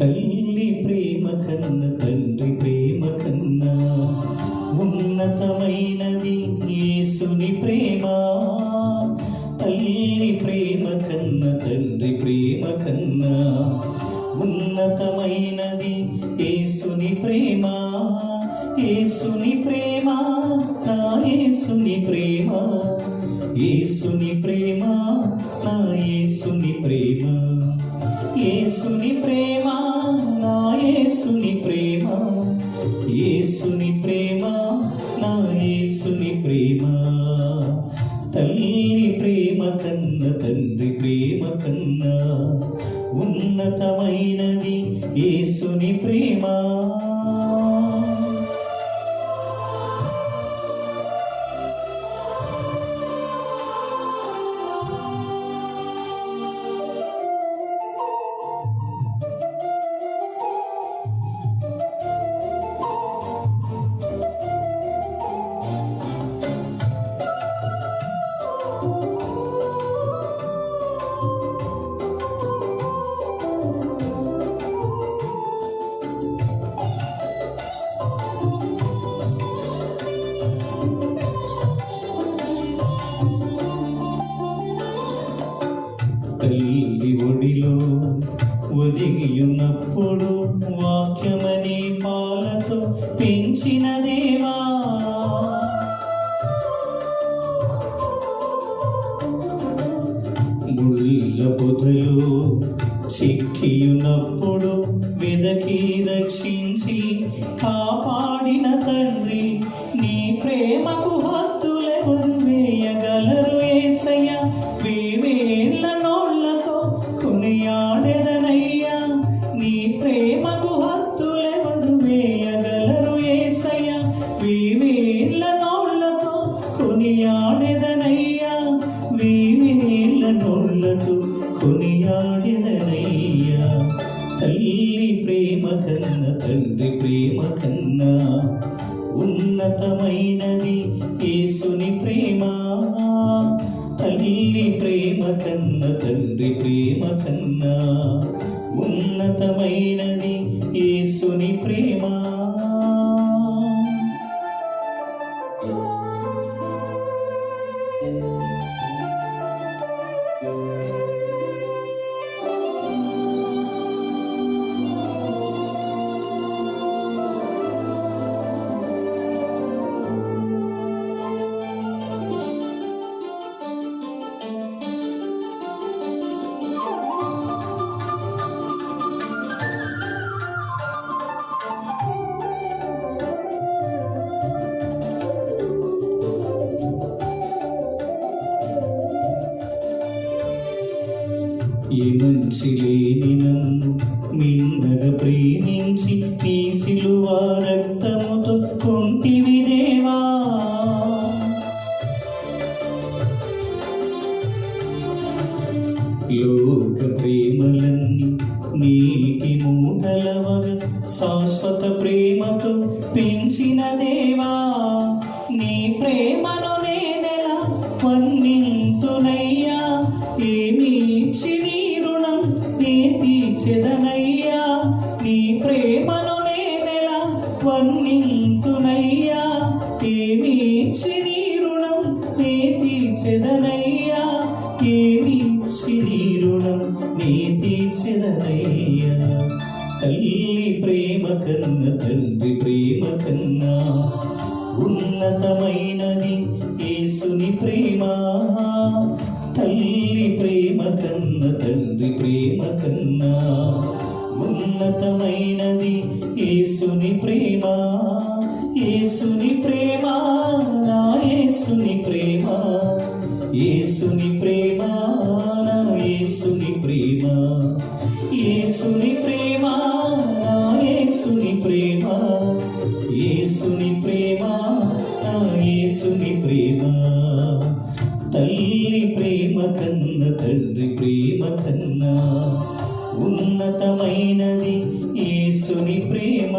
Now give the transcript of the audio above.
తల్లి ప్రేమ కన్న తండ్రి ప్రేమ కన్నా ఉన్నతమైనది యేసుని ప్రేమ. తల్లి ప్రేమ కన్న తండ్రి ప్రేమ కన్నా ఉన్నతమైనది యేసుని ప్రేమ. యేసుని ప్రేమ నా యేసుని ప్రేమ. యేసుని ప్రేమ నా యేసుని ప్రేమ. యేసుని ప్రేమ నా యేసుని ప్రేమ యేసుని ప్రేమ నా యేసుని ప్రేమ. తల్లి ప్రేమ కన్న తండ్రి ప్రేమ కన్నా ఉన్నతమైనది యేసుని ప్రేమ. తల్లి ఒడిలో ఒదిగియున్నప్పుడు వాక్యమనే పాలతో పెంచిన దేవా. ముళ్ళ పొదలో చిక్కియున్నప్పుడు వెదకి రక్షించి కాపాడిన తండ్రి నీ ప్రేమకు హద్దులెవరు కొనియాడెదనయ్యా వేవేళ్ళ నోళ్ళతో కొనియాడెదనయ్యా. తల్లి ప్రేమ కన్న తండ్రి ప్రేమ కన్నా ఉన్నతమైనది యేసుని ప్రేమ. తల్లి ప్రేమ కన్న తండ్రి ప్రేమ కన్నా ఉన్నతమైనది మంచి లేని నన్ను మిన్నగా ప్రేమించి నీ సిలువ రక్తముతో కొంటివి దేవా. లోక ప్రేమలన్నీ నీటి మూటలవగ శాశ్వత ప్రేమతో పెంచిన దేవా. నీ ప్రేమను నేనెలా వర్ణింతునయ్యా? ఏమి ఇచ్చి చెదనయ్యా నీ ప్రేమను నేనెలా వర్ణింతునయ్యా ఏమి నీ రుణం నే తీర్చెదనయ్యా ఏమి నీ రుణం నే తీర్చెదనయ్యా తల్లి ప్రేమ కన్న తండ్రి ప్రేమ కన్నా ఉన్నతమైనది యేసుని ప్రేమ. తల్లి ప్రేమ కన్న తండ్రి ఉన్నతమైనది యేసుని ప్రేమ యేసుని ప్రేమ నా యేసుని ప్రేమ యేసుని ప్రేమ నా యేసుని ప్రేమ యేసుని ప్రేమ నా యేసుని ప్రేమ యేసుని ప్రేమ నా యేసుని ప్రేమ. తల్లి ప్రేమ కన్న తండ్రి ప్రేమ కన్నా ఉన్నతమైనది యేసుని ప్రేమ.